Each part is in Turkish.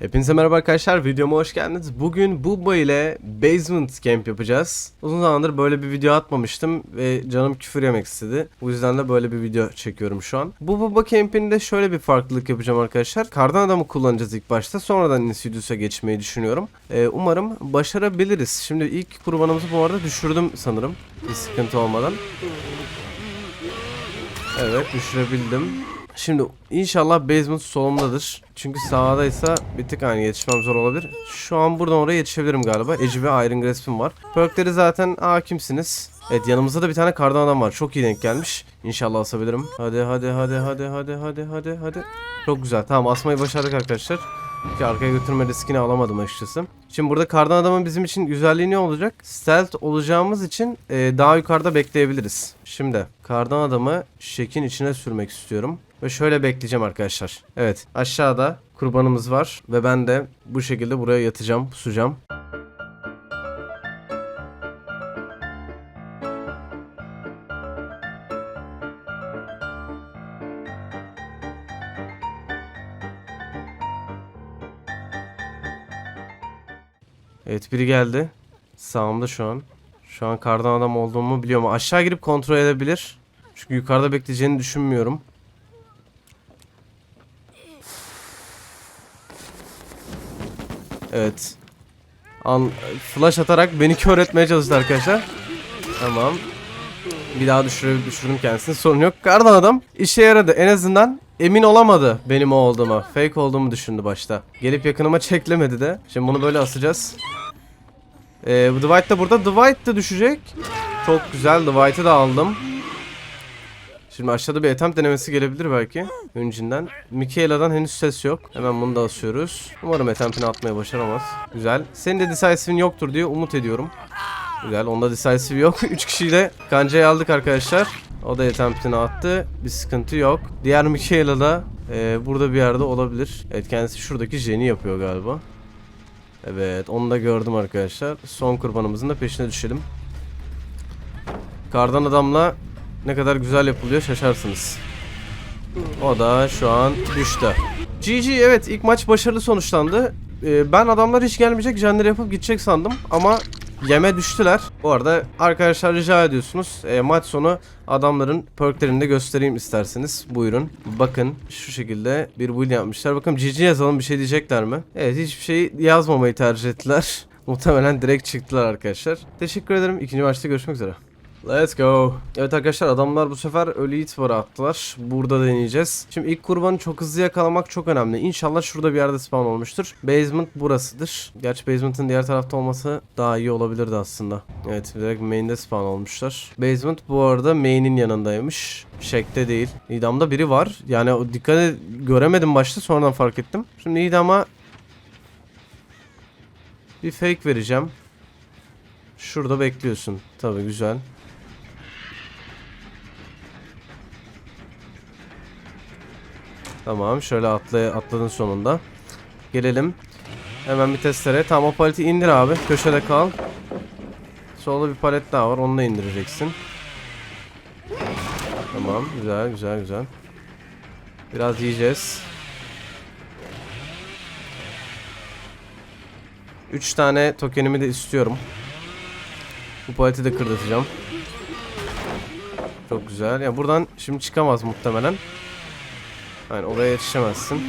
Hepinize merhaba arkadaşlar videoma hoş geldiniz. Bugün Bubba ile Basement Camp yapacağız. Uzun zamandır böyle bir video atmamıştım ve canım küfür yemek istedi. Bu yüzden de böyle bir video çekiyorum şu an. Bu Bubba Camp'inde şöyle bir farklılık yapacağım arkadaşlar. Kardan adamı kullanacağız ilk başta. Sonradan Insidious'a geçmeyi düşünüyorum. Ee, umarım başarabiliriz. Şimdi ilk kurbanımızı bu arada düşürdüm sanırım. Bir sıkıntı olmadan. Evet düşürebildim. Şimdi inşallah basement solumdadır. Çünkü sağdaysa bir tık hani yetişmem zor olabilir. Şu an buradan oraya yetişebilirim galiba. Edge ve Iron Grasp'im var. Perkleri zaten hakimsiniz. Evet yanımızda da bir tane kardan adam var. Çok iyi denk gelmiş. İnşallah asabilirim. Hadi hadi hadi hadi hadi hadi hadi hadi. Çok güzel. Tamam asmayı başardık arkadaşlar. Ki arkaya götürme riskini alamadım açıkçası. Şimdi burada kardan adamın bizim için güzelliği ne olacak? Stealth olacağımız için e, daha yukarıda bekleyebiliriz. Şimdi kardan adamı şekin içine sürmek istiyorum. Ve şöyle bekleyeceğim arkadaşlar. Evet aşağıda kurbanımız var. Ve ben de bu şekilde buraya yatacağım, pusacağım. Evet biri geldi. Sağımda şu an. Şu an kardan adam olduğumu biliyorum. Aşağı girip kontrol edebilir. Çünkü yukarıda bekleyeceğini düşünmüyorum. Evet. An flash atarak beni kör etmeye çalıştı arkadaşlar. Tamam. Bir daha düşüre düşürdüm kendisini. Sorun yok. Kardan adam işe yaradı. En azından emin olamadı benim o olduğuma. Fake olduğumu düşündü başta. Gelip yakınıma çeklemedi de. Şimdi bunu böyle asacağız. Ee, Dwight da burada. Dwight da düşecek. Çok güzel. Dwight'ı da aldım. Şimdi aşağıda bir attempt denemesi gelebilir belki. Öncünden. Michaela'dan henüz ses yok. Hemen bunu da asıyoruz. Umarım attempt'ini atmaya başaramaz. Güzel. Senin de decisive'in yoktur diye umut ediyorum. Güzel. Onda decisive yok. 3 kişiyle kancayı aldık arkadaşlar. O da attempt'ini attı. Bir sıkıntı yok. Diğer Michaela da e, burada bir yerde olabilir. Evet kendisi şuradaki Jen'i yapıyor galiba. Evet onu da gördüm arkadaşlar. Son kurbanımızın da peşine düşelim. Kardan adamla ne kadar güzel yapılıyor şaşarsınız. O da şu an düştü. GG evet ilk maç başarılı sonuçlandı. Ee, ben adamlar hiç gelmeyecek jenleri yapıp gidecek sandım ama yeme düştüler. Bu arada arkadaşlar rica ediyorsunuz e, maç sonu adamların perklerini de göstereyim isterseniz. Buyurun. Bakın şu şekilde bir build yapmışlar. Bakın GG yazalım bir şey diyecekler mi? Evet hiçbir şey yazmamayı tercih ettiler. Muhtemelen direkt çıktılar arkadaşlar. Teşekkür ederim. İkinci maçta görüşmek üzere. Let's go. Evet arkadaşlar adamlar bu sefer ölü it var attılar. Burada deneyeceğiz. Şimdi ilk kurbanı çok hızlı yakalamak çok önemli. İnşallah şurada bir yerde spawn olmuştur. Basement burasıdır. Gerçi basement'ın diğer tarafta olması daha iyi olabilirdi aslında. Evet direkt main'de spawn olmuşlar. Basement bu arada main'in yanındaymış. Şekte değil. İdamda biri var. Yani o dikkat et, göremedim başta sonradan fark ettim. Şimdi idama bir fake vereceğim. Şurada bekliyorsun. Tabii güzel. Tamam şöyle atla atladın sonunda. Gelelim. Hemen bir testere. Tamam o paleti indir abi. Köşede kal. Solda bir palet daha var. Onu da indireceksin. Tamam. Güzel güzel güzel. Biraz yiyeceğiz. 3 tane tokenimi de istiyorum. Bu paleti de kırdatacağım. Çok güzel. Ya buradan şimdi çıkamaz muhtemelen. Yani oraya yetişemezsin.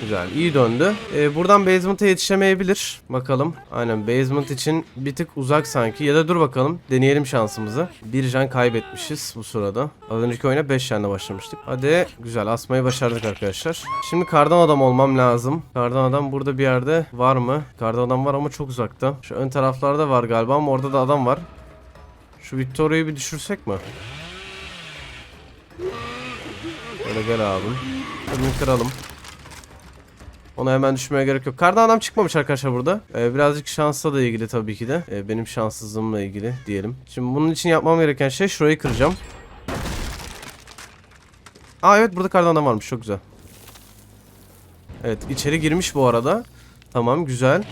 Güzel. iyi döndü. Ee, buradan basement'a yetişemeyebilir. Bakalım. Aynen basement için bir tık uzak sanki. Ya da dur bakalım. Deneyelim şansımızı. Bir can kaybetmişiz bu sırada. Az önceki oyuna 5 canla başlamıştık. Hadi. Güzel. Asmayı başardık arkadaşlar. Şimdi kardan adam olmam lazım. Kardan adam burada bir yerde var mı? Kardan adam var ama çok uzakta. Şu ön taraflarda var galiba ama orada da adam var. Şu Victoria'yı bir düşürsek mi? Böyle gel abim. Bunu kıralım. Ona hemen düşmeye gerek yok. Kardan adam çıkmamış arkadaşlar burada. Ee, birazcık şansla da ilgili tabii ki de. Ee, benim şanssızlığımla ilgili diyelim. Şimdi bunun için yapmam gereken şey şurayı kıracağım. Aa evet burada kardan adam varmış. Çok güzel. Evet içeri girmiş bu arada. Tamam güzel.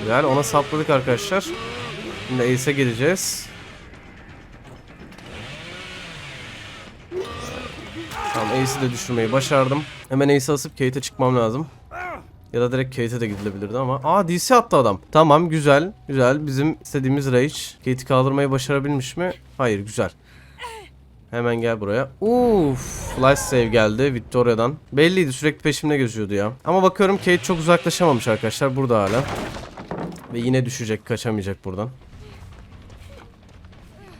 Güzel ona sapladık arkadaşlar. Şimdi Ace'e geleceğiz. Ace'i de düşürmeyi başardım. Hemen Ace'i asıp Kate'e çıkmam lazım. Ya da direkt Kate'e de gidilebilirdi ama. Aa DC attı adam. Tamam güzel. Güzel. Bizim istediğimiz Rage. Kate'i kaldırmayı başarabilmiş mi? Hayır güzel. Hemen gel buraya. Uff. Flash save geldi Victoria'dan. Belliydi sürekli peşimde geziyordu ya. Ama bakıyorum Kate çok uzaklaşamamış arkadaşlar. Burada hala. Ve yine düşecek. Kaçamayacak buradan.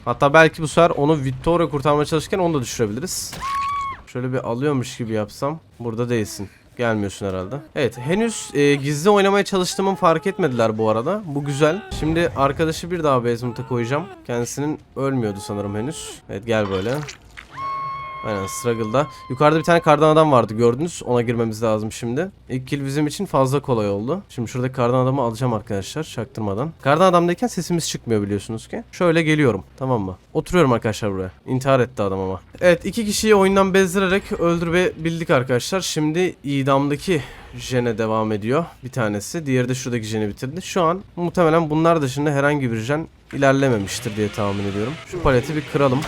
Hatta belki bu sefer onu Victoria kurtarmaya çalışırken onu da düşürebiliriz. Şöyle bir alıyormuş gibi yapsam. Burada değilsin. Gelmiyorsun herhalde. Evet henüz e, gizli oynamaya çalıştığımı fark etmediler bu arada. Bu güzel. Şimdi arkadaşı bir daha basement'a koyacağım. Kendisinin ölmüyordu sanırım henüz. Evet gel böyle. Aynen struggle'da. Yukarıda bir tane kardan adam vardı gördünüz. Ona girmemiz lazım şimdi. İlk kill bizim için fazla kolay oldu. Şimdi şuradaki kardan adamı alacağım arkadaşlar çaktırmadan. Kardan adamdayken sesimiz çıkmıyor biliyorsunuz ki. Şöyle geliyorum tamam mı? Oturuyorum arkadaşlar buraya. İntihar etti adam ama. Evet iki kişiyi oyundan bezdirerek öldürebildik arkadaşlar. Şimdi idamdaki jene devam ediyor. Bir tanesi. Diğeri de şuradaki jeni bitirdi. Şu an muhtemelen bunlar dışında herhangi bir jen ilerlememiştir diye tahmin ediyorum. Şu paleti bir kıralım.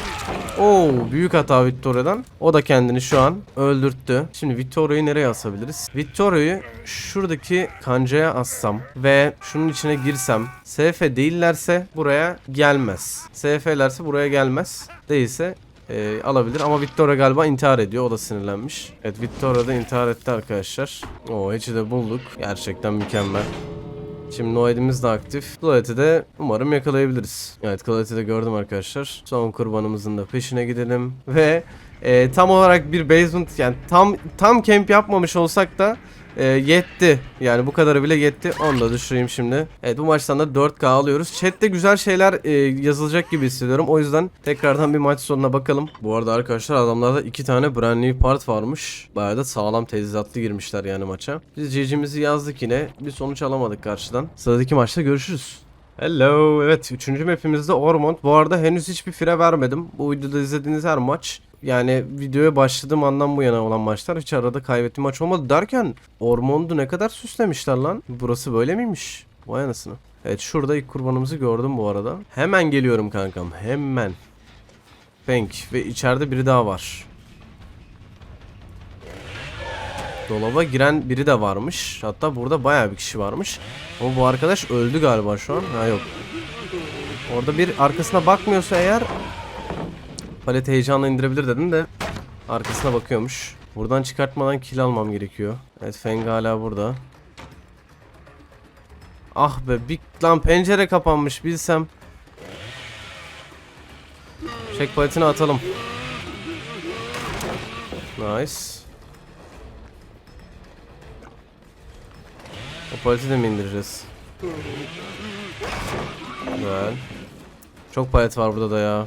Oo büyük hata Victoria'dan. O da kendini şu an öldürttü. Şimdi Victoria'yı nereye asabiliriz? Victoria'yı şuradaki kancaya assam ve şunun içine girsem SF değillerse buraya gelmez. SF'lerse buraya gelmez. Değilse e, alabilir ama Victoria galiba intihar ediyor. O da sinirlenmiş. Evet Victoria da intihar etti arkadaşlar. Oo hiç'i de bulduk. Gerçekten mükemmel. Şimdi Noed'imiz de aktif. Cloet'i de umarım yakalayabiliriz. Evet Cloet'i de gördüm arkadaşlar. Son kurbanımızın da peşine gidelim. Ve e, tam olarak bir basement yani tam tam camp yapmamış olsak da e, yetti. Yani bu kadarı bile yetti. Onu da düşüreyim şimdi. Evet bu maçtan da 4K alıyoruz. Chat'te güzel şeyler e, yazılacak gibi hissediyorum. O yüzden tekrardan bir maç sonuna bakalım. Bu arada arkadaşlar adamlarda iki tane brand new part varmış. Bayağı da sağlam tezizatlı girmişler yani maça. Biz GG'mizi yazdık yine. Bir sonuç alamadık karşıdan. Sıradaki maçta görüşürüz. Hello. Evet 3. mapimizde Ormond. Bu arada henüz hiçbir fire vermedim. Bu videoda izlediğiniz her maç yani videoya başladığım andan bu yana olan maçlar hiç arada kaybettiğim maç olmadı derken Ormond'u ne kadar süslemişler lan. Burası böyle miymiş? Vay anasını. Evet şurada ilk kurbanımızı gördüm bu arada. Hemen geliyorum kankam hemen. Bank ve içeride biri daha var. Dolaba giren biri de varmış. Hatta burada bayağı bir kişi varmış. Ama bu arkadaş öldü galiba şu an. Ha yok. Orada bir arkasına bakmıyorsa eğer Paleti heyecanla indirebilir dedim de arkasına bakıyormuş. Buradan çıkartmadan kill almam gerekiyor. Evet Feng hala burada. Ah be bir lan pencere kapanmış bilsem. Çek paletini atalım. Nice. O paleti de mi indireceğiz? Güzel. Çok palet var burada da ya.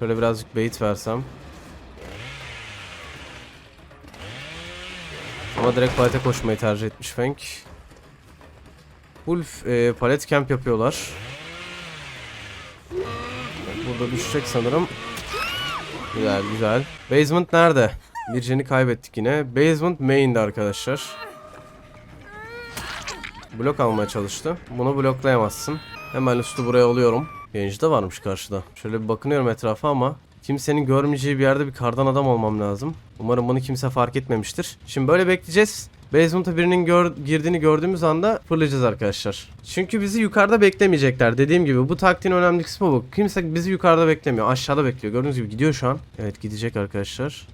Şöyle birazcık bait versem. Ama direkt palete koşmayı tercih etmiş Feng. Wolf e, palet camp yapıyorlar. Burada düşecek sanırım. Güzel güzel. Basement nerede? Bir jeni kaybettik yine. Basement main'de arkadaşlar. Blok almaya çalıştı. Bunu bloklayamazsın. Hemen üstü buraya alıyorum. Yayıncı da varmış karşıda. Şöyle bir bakınıyorum etrafa ama kimsenin görmeyeceği bir yerde bir kardan adam olmam lazım. Umarım bunu kimse fark etmemiştir. Şimdi böyle bekleyeceğiz. Basement'a birinin gör, girdiğini gördüğümüz anda fırlayacağız arkadaşlar. Çünkü bizi yukarıda beklemeyecekler. Dediğim gibi bu taktiğin önemli kısmı bu. Kimse bizi yukarıda beklemiyor. Aşağıda bekliyor. Gördüğünüz gibi gidiyor şu an. Evet gidecek arkadaşlar.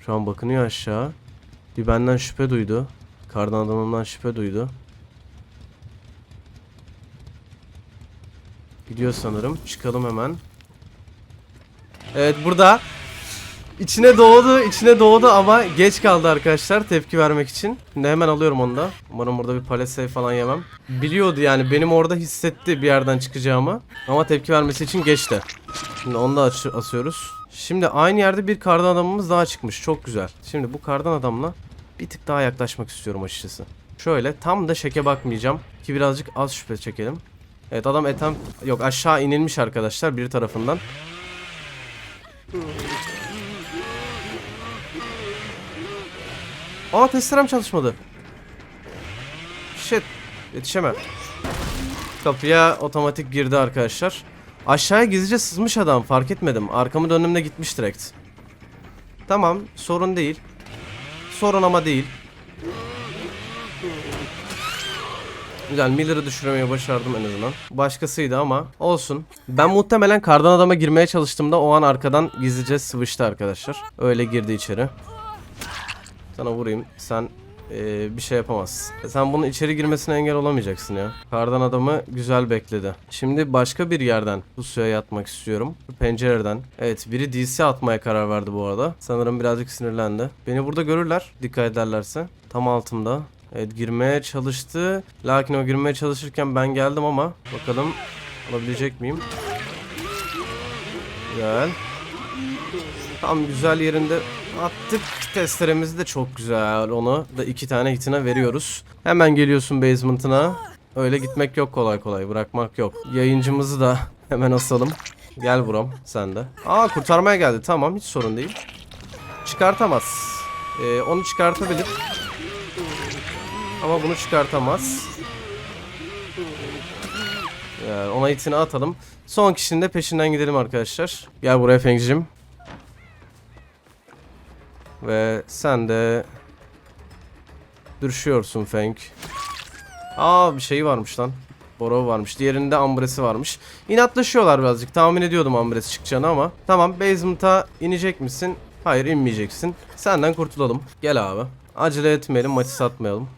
Şu an bakınıyor aşağı. Bir benden şüphe duydu. Kardan adamımdan şüphe duydu. Gidiyor sanırım. Çıkalım hemen. Evet burada içine doğdu, içine doğdu ama geç kaldı arkadaşlar tepki vermek için. Şimdi hemen alıyorum onu da. Umarım burada bir palet save falan yemem. Biliyordu yani benim orada hissetti bir yerden çıkacağımı. Ama tepki vermesi için geçti. Şimdi onu da asıyoruz. Şimdi aynı yerde bir kardan adamımız daha çıkmış. Çok güzel. Şimdi bu kardan adamla bir tık daha yaklaşmak istiyorum açıkçası. Şöyle tam da şeke bakmayacağım ki birazcık az şüphe çekelim. Evet adam etem yok aşağı inilmiş arkadaşlar biri tarafından. Aa testerem çalışmadı. Shit. Yetişemem. Kapıya otomatik girdi arkadaşlar. Aşağıya gizlice sızmış adam fark etmedim. Arkamı döndüğümde gitmiş direkt. Tamam sorun değil. Sorun ama değil. Güzel Miller'ı düşürmeyi başardım en azından. Başkasıydı ama olsun. Ben muhtemelen kardan adama girmeye çalıştığımda o an arkadan gizlice sıvıştı arkadaşlar. Öyle girdi içeri. Sana vurayım. Sen eee, bir şey yapamazsın. Sen bunun içeri girmesine engel olamayacaksın ya. Kardan adamı güzel bekledi. Şimdi başka bir yerden bu suya yatmak istiyorum. Pencereden. Evet biri DC atmaya karar verdi bu arada. Sanırım birazcık sinirlendi. Beni burada görürler dikkat ederlerse. Tam altımda. Evet girmeye çalıştı. Lakin o girmeye çalışırken ben geldim ama bakalım alabilecek miyim? Güzel. Tam güzel yerinde attık. Testeremizi de çok güzel. Onu da iki tane hitine veriyoruz. Hemen geliyorsun basement'ına. Öyle gitmek yok kolay kolay. Bırakmak yok. Yayıncımızı da hemen asalım. Gel buram sen de. Aa kurtarmaya geldi. Tamam hiç sorun değil. Çıkartamaz. Ee, onu çıkartabilir. Ama bunu çıkartamaz. Yani ona itini atalım. Son kişinin de peşinden gidelim arkadaşlar. Gel buraya Fengcim. Ve sen de düşüyorsun Feng. Aa bir şey varmış lan. Boro varmış. Diğerinde Ambresi varmış. İnatlaşıyorlar birazcık. Tahmin ediyordum Ambresi çıkacağını ama. Tamam basement'a inecek misin? Hayır inmeyeceksin. Senden kurtulalım. Gel abi. Acele etmeyelim maçı satmayalım.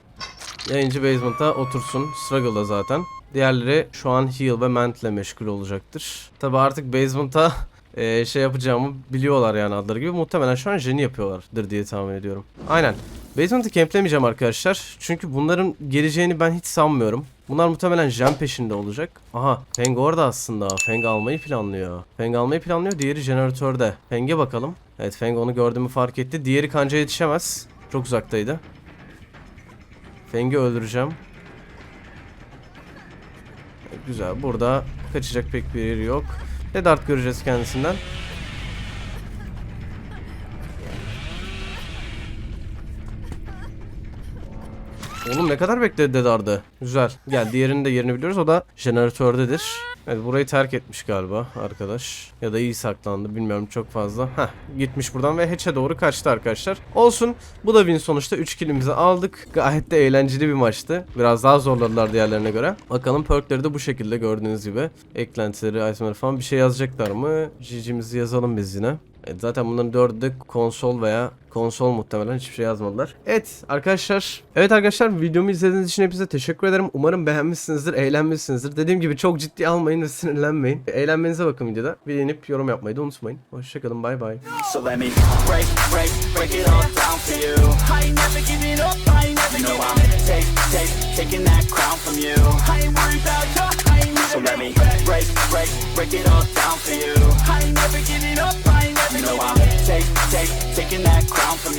Yayıncı basement'a otursun. Struggle'da zaten. Diğerleri şu an heal ve ment ile meşgul olacaktır. Tabi artık basement'a eee, şey yapacağımı biliyorlar yani adları gibi. Muhtemelen şu an Jen'i yapıyorlardır diye tahmin ediyorum. Aynen. Basement'ı camplemeyeceğim arkadaşlar. Çünkü bunların geleceğini ben hiç sanmıyorum. Bunlar muhtemelen Jen peşinde olacak. Aha Feng orada aslında. Feng almayı planlıyor. Feng almayı planlıyor. Diğeri jeneratörde. Feng'e bakalım. Evet Feng onu gördüğümü fark etti. Diğeri kanca yetişemez. Çok uzaktaydı. Feng'i öldüreceğim. Güzel. Burada kaçacak pek bir yeri yok. Ne dart göreceğiz kendisinden. Oğlum ne kadar bekledi Dedar'dı. Güzel. Gel diğerinin de yerini biliyoruz. O da jeneratördedir. Evet burayı terk etmiş galiba arkadaş. Ya da iyi saklandı bilmiyorum çok fazla. Heh gitmiş buradan ve hatch'e doğru kaçtı arkadaşlar. Olsun bu da win sonuçta 3 killimizi aldık. Gayet de eğlenceli bir maçtı. Biraz daha zorladılar diğerlerine göre. Bakalım perkleri de bu şekilde gördüğünüz gibi. Eklentileri, itemleri falan bir şey yazacaklar mı? GG'mizi yazalım biz yine. Evet, zaten bunların dördü de konsol veya konsol muhtemelen hiçbir şey yazmadılar. Evet arkadaşlar. Evet arkadaşlar videomu izlediğiniz için hepinize teşekkür ederim. Umarım beğenmişsinizdir, eğlenmişsinizdir. Dediğim gibi çok ciddi almayın ve sinirlenmeyin. Eğlenmenize bakın videoda. Beğenip yorum yapmayı da unutmayın. Hoşçakalın bay bay. So let me break, break, break it all down for you. I ain't never giving up, I ain't never you know I'm take, take, taking that crown from you. I ain't worried about you, I ain't So let me break, break, break it all down for you. I ain't never giving up, know I'm take, take, taking that crown from you.